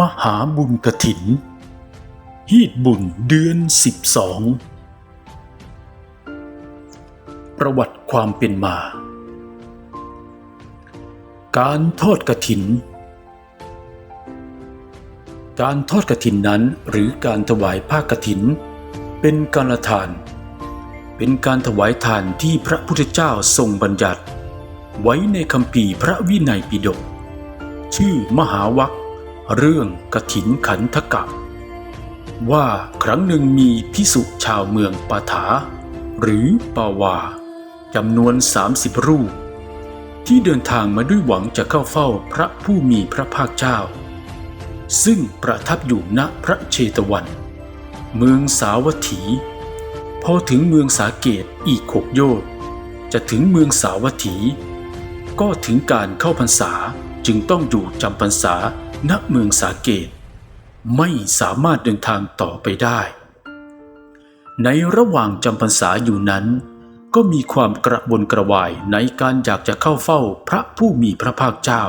มหาบุญกถิน ฮีดบุญเดือนสิบสอง ประวัติความเป็นมา การทอดกระถิน การทอดกระถินนั้นหรือการถวายผ้ากระถิน เป็นการละทาน เป็นการถวายทานที่พระพุทธเจ้าทรงบัญญัติ ไว้ในคำปีพระวินัยปิฎกชื่อมหาวัค เรื่องกถินขันธกะว่าครั้งหนึ่งมีพิสุชาวเมืองปาถา หรือปาวาจำนวน 30 รูป ที่เดินทางมาด้วยหวังจะเข้าเฝ้าพระผู้มีพระภาคเจ้า ซึ่งประทับอยู่ณพระเชตวัน เมืองสาวัตถี พอถึงเมืองสาเกตอีกหกโยชน์จะถึงเมืองสาวัตถี ก็ถึงการเข้าพรรษาจึงต้องอยู่จำพรรษา ณเมืองสาเกต ไม่สามารถเดินทางต่อไปได้ ในระหว่างจำพรรษาอยู่นั้น ก็มีความกระวนกระวายในการอยากจะเข้าเฝ้าพระผู้มีพระภาคเจ้า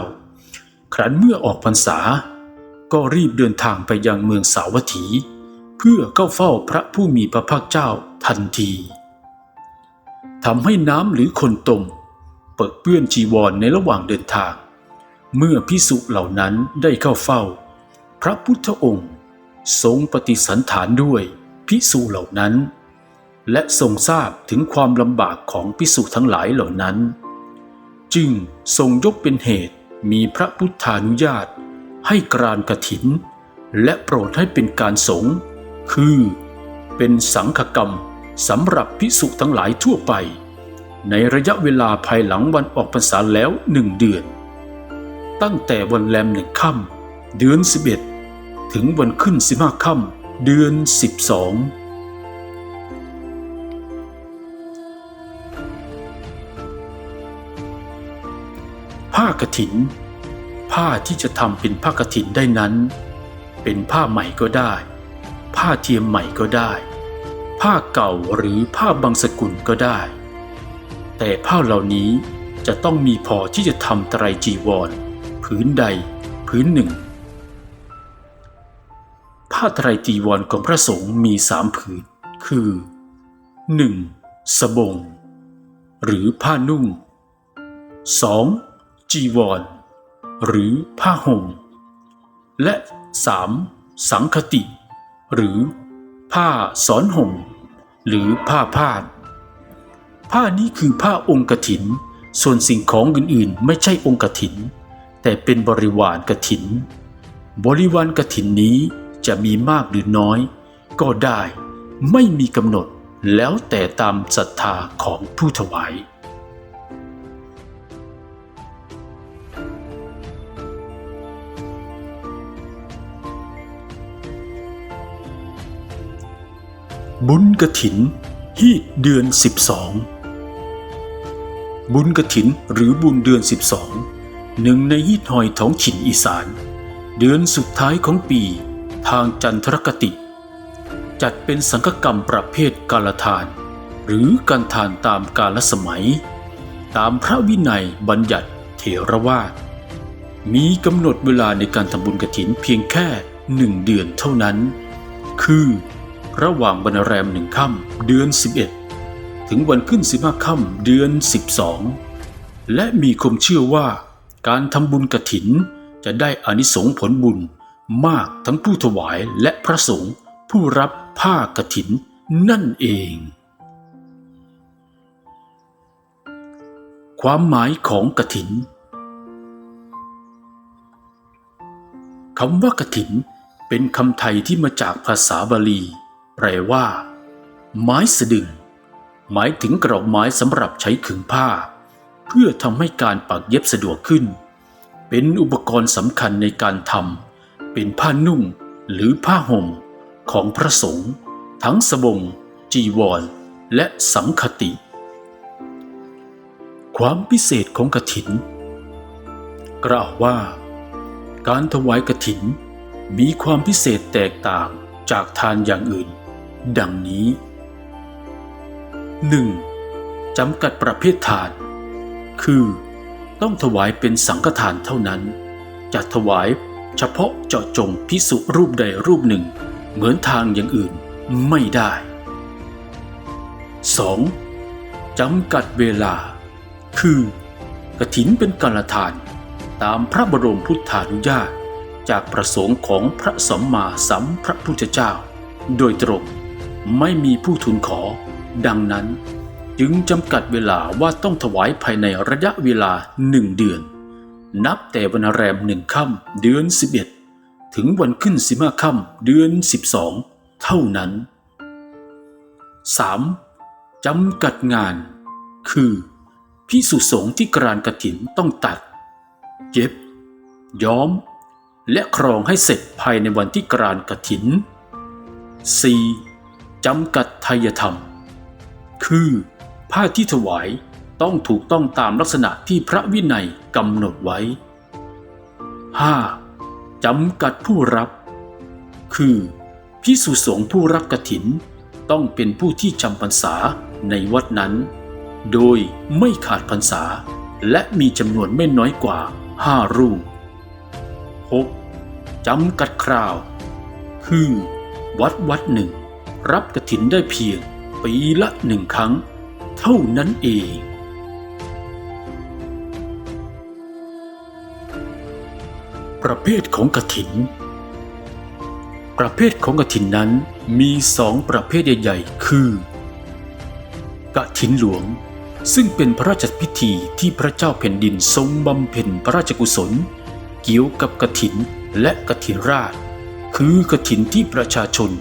ครั้นเมื่อออกพรรษา ก็รีบเดินทางไปยังเมืองสาวัตถี เพื่อเข้าเฝ้าพระผู้มีพระภาคเจ้าทันทีทำให้น้ำหรือคนตมเปิดเปื้อนจีวรในระหว่างเดินทาง เมื่อพิสุเหล่านั้นได้เข้าเฝ้า พระพุทธองค์ทรงปฏิสันฐานด้วยพิสุเหล่านั้น และทรงทราบถึงความลำบากของพิสุทั้งหลายเหล่านั้น จึงทรงยกเป็นเหตุมีพระพุทธานุญาต ให้กรานกะถิน และโปรดให้เป็นการสงฆ์คือ เป็นสังฆกรรมสำหรับพิสุทั้งหลายทั่วไป ในระยะเวลาภายหลังวันออกพรรษาแล้วหนึ่งเดือน ตั้งแต่วันแรมหนึ่งค่ำเดือนสิบเอ็ดถึงวันขึ้นสิบห้าค่ำเดือนสิบสองผ้ากฐิน ผ้าที่จะทำเป็นผ้ากฐินได้นั้น เป็นผ้าใหม่ก็ได้ ผ้าเทียมใหม่ก็ได้ ผ้าเก่าหรือผ้าบางสกุลก็ได้ แต่ผ้าเหล่านี้จะต้องมีพอที่จะทำไตรจีวร ผืนใดผืนหนึ่ง ผ้าไตรจีวรของพระสงฆ์มีสามผืน คือ 1. สบง หรือผ้านุ่ง 2. จีวร หรือผ้าห่ม และ 3. สังคติ หรือผ้าสอนห่ม หรือผ้าพาด ผ้านี้คือผ้าองค์กถิน ส่วนสิ่งของอื่นๆ ไม่ใช่องค์กถิน แต่เป็นบริวารกถิน บริวารกถินนี้จะมีมากหรือน้อย ก็ได้ไม่มีกำหนดแล้วแต่ตามศรัทธาของผู้ถวายบุญกระถินฮีดเดือน 12 บุญกระถินหรือบุญเดือน 12 หนึ่งในฮีดหอยท้องถิ่นอีสาน เดือนสุดท้ายของปีทางจันทรคติ จัดเป็นสังฆกรรมประเภทกาลทาน หรือการทานตามกาลสมัย ตามพระวินัยบัญญัติเถรวาทมีกำหนดเวลาในการทำบุญกระถินเพียงแค่หนึ่งเดือนเท่านั้น คือ ระหว่างวันแรมหนึ่งค่ำเดือน 11 ถึงวันขึ้นสิบห้าค่ำเดือน 12 และมีความเชื่อว่า การทำบุญกระถินจะได้อานิสงส์ผลบุญมากทั้งผู้ถวายและพระสงฆ์ผู้รับผ้ากฐินนั่นเอง ความหมายของกฐินคำว่ากฐินเป็นคำไทยที่มาจากภาษาบาลี แปลว่า ไม้สะดึง หมายถึงกรอบไม้สำหรับใช้ขึงผ้า พื่อทำให้การปักเย็บสะดวกขึ้น เป็นอุปกรณ์สำคัญในการทำเป็นผ้านุ่งหรือผ้าห่มของพระสงฆ์ทั้งสบง จีวร และสังคติ ความพิเศษของกฐิน กล่าวว่า การถวายกฐินมีความพิเศษแตกต่างจากทานอย่างอื่น ดังนี้ 1. จำกัดประเภททาน คือต้องถวายเป็นสังฆทานเท่านั้น จะถวายเฉพาะเจาะจงพิสุรูปใดรูปหนึ่ง เหมือนทางอย่างอื่นไม่ได้ 2. จำกัดเวลา คือกระถินเป็นการทาน ตามพระบรมพุทธานุญาต จากประสงค์ของพระสัมมาสัมพระพุทธเจ้า โดยตรงไม่มีผู้ทูลขอ ดังนั้น จึงจำกัดเวลาว่าต้องถวายภายในระยะเวลาหนึ่งเดือน นับแต่วันแรมหนึ่งค่ำเดือน 11 ถึงวันขึ้นสิมาค่ำเดือน 12 เท่านั้น 3. จำกัดงาน คือพิสุสงที่กรานกระถินต้องตัด เย็บ ย้อม และครองให้เสร็จภายในวันที่กรานกระถิน 4. จำกัดไทยธรรม คือ ผ้าที่ถวายต้องถูกต้องตามลักษณะที่พระวินัยกำหนดไว้ 5. จำกัดผู้รับ คือพิสุสงฆ์ผู้รับกถิน ต้องเป็นผู้ที่จำพรรษาในวัดนั้น โดยไม่ขาดพรรษา และมีจำนวนไม่น้อยกว่าห้ารูป 6. จำกัดคราว คือ วัดวัดหนึ่ง รับกถินได้เพียงปีละหนึ่งครั้ง เท่านั้นเองประเภทของกระถิน ประเภทของกระถินนั้นมีสองประเภทใหญ่ๆ คือกระถินหลวง ซึ่งเป็นพระราชพิธีที่พระเจ้าแผ่นดินทรงบำเพ็ญพระราชกุศล เกี่ยวกับกระถินและกระถินราช คือกระถินที่ประชาชน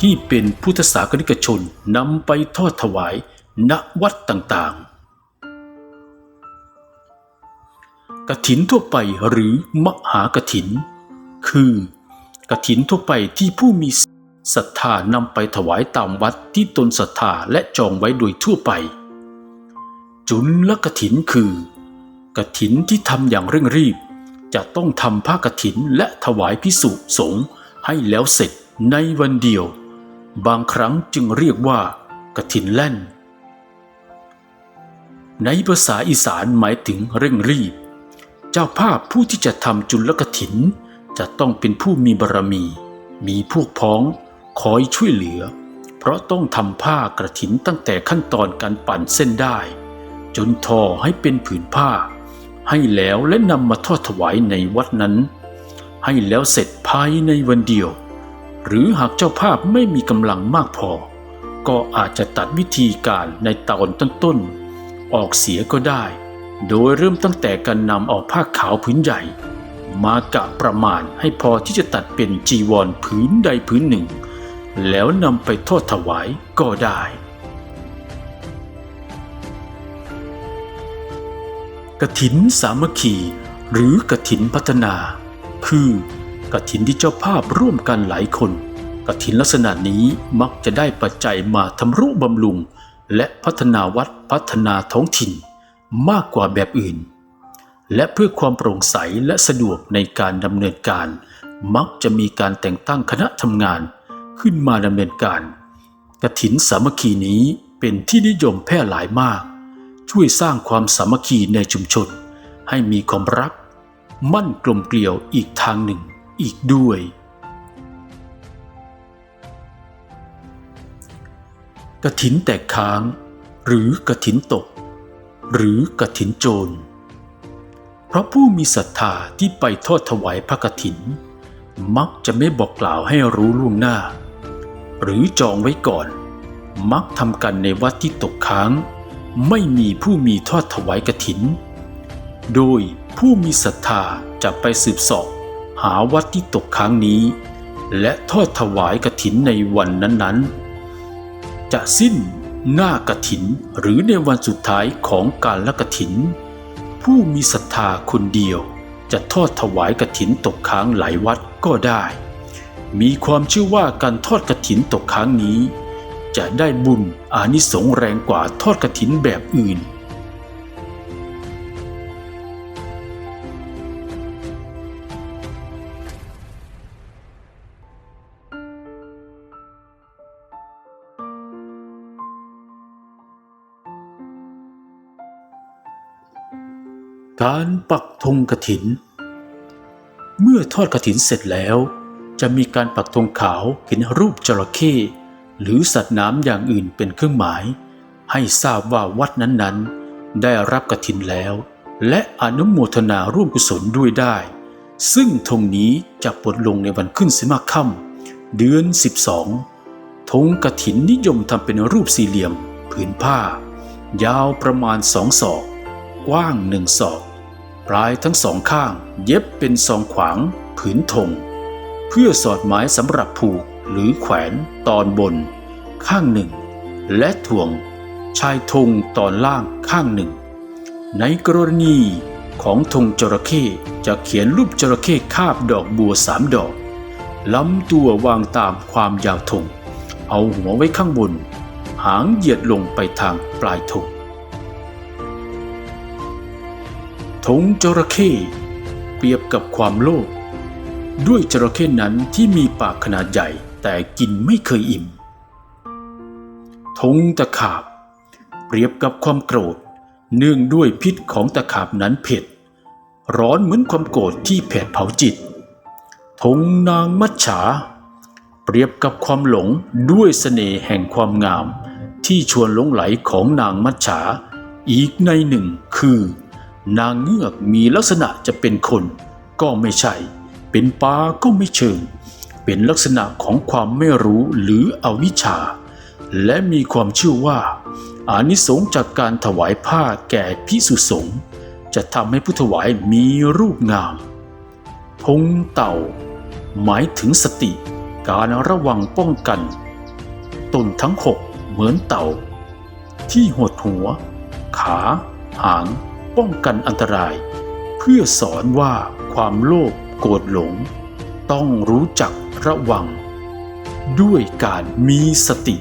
ที่เป็นพุทธศาสนิกชนนำไปทอดถวาย ณวัดต่างๆกถินทั่วไปหรือมหากระถิน คือกระถินทั่วไปที่ผู้มีศรัทธานำไปถวายตามวัดที่ตนศรัทธาและจองไว้โดยทั่วไป จุลละกระถินคือกระถินที่ทำอย่างเร่งรีบ จะต้องทำผ้ากระถินและถวายพิสุสงฆ์ให้แล้วเสร็จในวันเดียว บางครั้งจึงเรียกว่ากระถินแล่น ในภาษาอีสานหมายถึงเร่งรีบ เจ้าภาพผู้ที่จะทำจุลกถิน จะต้องเป็นผู้มีบารมี มีพวกพ้อง คอยช่วยเหลือ เพราะต้องทำผ้ากระถินตั้งแต่ขั้นตอนการปั่นเส้นได้ จนทอให้เป็นผืนผ้า ให้แล้วและนำมาทอดถวายในวัดนั้น ให้แล้วเสร็จภายในวันเดียว หรือหากเจ้าภาพไม่มีกำลังมากพอ ก็อาจจะตัดวิธีการในตอนต้นๆ ออกเสียก็ได้ โดยเริ่มตั้งแต่การนำเอาผ้าขาวผืนใหญ่ มากะประมาณให้พอที่จะตัดเป็นจีวรผืนใดผืนหนึ่ง แล้วนำไปทอดถวายก็ได้ กระถินสามัคคีหรือกระถินพัฒนา คือกระถินที่เจ้าภาพร่วมกันหลายคนกระถินลักษณะนี้มักจะได้ปัจจัยมาทำรุบำรุง และพัฒนาวัดพัฒนาท้องถิ่นมากกว่าแบบอื่น และเพื่อความโปร่งใสและสะดวกในการดำเนินการ มักจะมีการแต่งตั้งคณะทำงานขึ้นมาดำเนินการกระถินสามัคคีนี้เป็นที่นิยมแพร่หลายมาก ช่วยสร้างความสามัคคีในชุมชน ให้มีความรัก มั่นกลมเกลียวอีกทางหนึ่งอีกด้วย กระถินแตกค้าง หรือกระถินตก หรือกระถินโจร เพราะผู้มีศรัทธาที่ไปทอดถวายพระกถิน มักจะไม่บอกกล่าวให้รู้ล่วงหน้า หรือจองไว้ก่อน มักทำกันในวัดที่ตกค้าง ไม่มีผู้มีทอดถวายกถิน โดยผู้มีศรัทธาจะไปสืบสอบหาวัดที่ตกค้างนี้ และทอดถวายกถินในวันนั้นๆ จะสิ้นหน้ากถินหรือในวันสุดท้ายของการละกถิน ผู้มีศรัทธาคนเดียว จะทอดถวายกถินตกค้างหลายวัดก็ได้ มีความเชื่อว่าการทอดกถินตกค้างนี้ จะได้บุญอานิสงส์แรงกว่าทอดกถินแบบอื่น การปักธงกระถิน เมื่อทอดกระถินเสร็จแล้ว จะมีการปักธงขาวเห็นรูปจระเข้หรือสัตว์น้ำอย่างอื่นเป็นเครื่องหมาย ให้ทราบว่าวัดนั้นๆ ได้รับกระถินแล้ว และอนุโมทนาร่วมกุศลด้วยได้ ซึ่งธงนี้จะปลดลงในวันขึ้นสิมาค่ำเดือน 12ธงกระถินนิยมทำเป็นรูปสี่เหลี่ยม ผืนผ้า ยาวประมาณสองศอก กว้างหนึ่งศอก ปลายทั้งสองข้างเย็บเป็นซองขวางผืนธงเพื่อสอดหมายสำหรับผูกหรือแขวนตอนบน ข้างหนึ่ง และถ่วงชายธงตอนล่างข้างหนึ่ง ในกรณีของธงจระเข้จะเขียนรูปจระเข้คาบดอกบัวสามดอก ล้ำตัววางตามความยาวธงเอาหัวไว้ข้างบน หางเหยียดลงไปทางปลายธง ธงจระเข้เปรียบกับความโลภด้วยจระเข้นั้นที่มีปากขนาดใหญ่แต่กินไม่เคยอิ่มธงตะขาบ เปรียบกับความโกรธ เนื่องด้วยพิษของตะขาบนั้นเผ็ด ร้อนเหมือนความโกรธที่เผดเผาจิตธงนางมัจฉา เปรียบกับความหลงด้วยเสน่ห์แห่งความงาม ที่ชวนหลงไหลของนางมัจฉา อีกในหนึ่งคือ นางเงือกมีลักษณะจะเป็นคน ก็ไม่ใช่ เป็นปลาก็ไม่เชิง เป็นลักษณะของความไม่รู้หรืออวิชชา และมีความเชื่อว่า อานิสงส์จากการถวายผ้าแก่พิสุสงฆ์จะทำให้ผู้ถวายมีรูปงามธงเต่า หมายถึงสติ การระวังป้องกัน ตนทั้งหกเหมือนเต่า ที่หดหัว ขา หาง ป้องกันอันตราย เพื่อสอนว่าความโลภโกรธหลง ต้องรู้จักระวัง ด้วยการมีสติ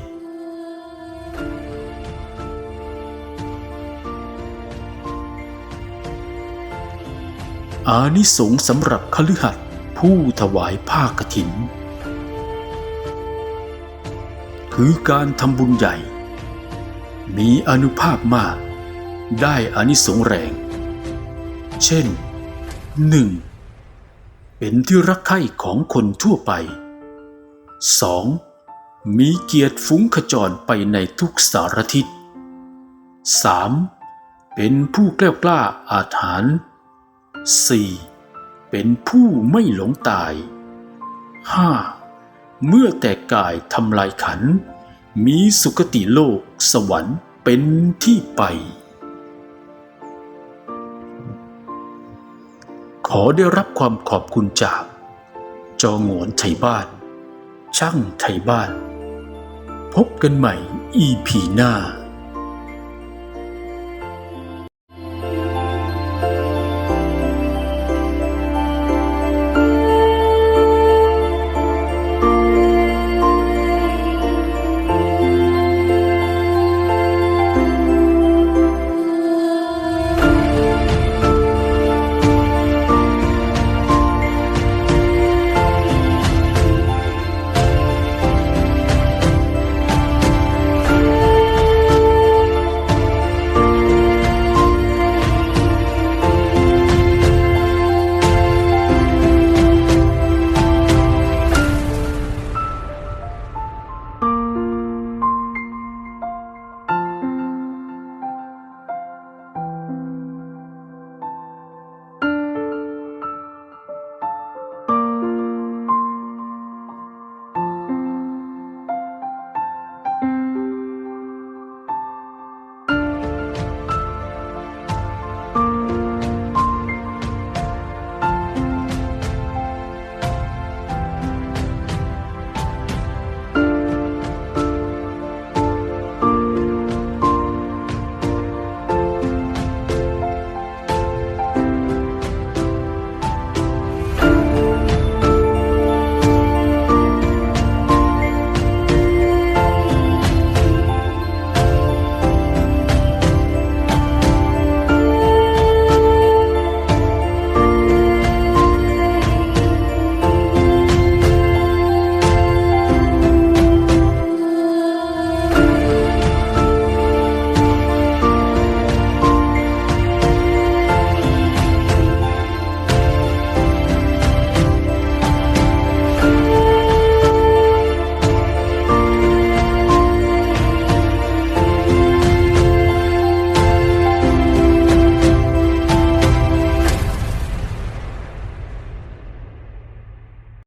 อานิสงส์สำหรับคฤหัสถ์ผู้ถวายผ้ากฐิน คือการทำบุญใหญ่ มีอนุภาพมาก ได้อานิสงส์แรง เช่น 1. เป็นที่รักใคร่ของคนทั่วไป 2. มีเกียรติฟุ้งขจรไปในทุกสารทิศ 3. เป็นผู้แกล้วกล้าอาถรรพ์ 4. เป็นผู้ไม่หลงตาย 5. เมื่อแต่กายทำลายขัน มีสุคติโลกสวรรค์เป็นที่ไป ขอได้รับความขอบคุณจาก จองวนไทยบ้าน ช่างไทยบ้าน พบกันใหม่ EP หน้า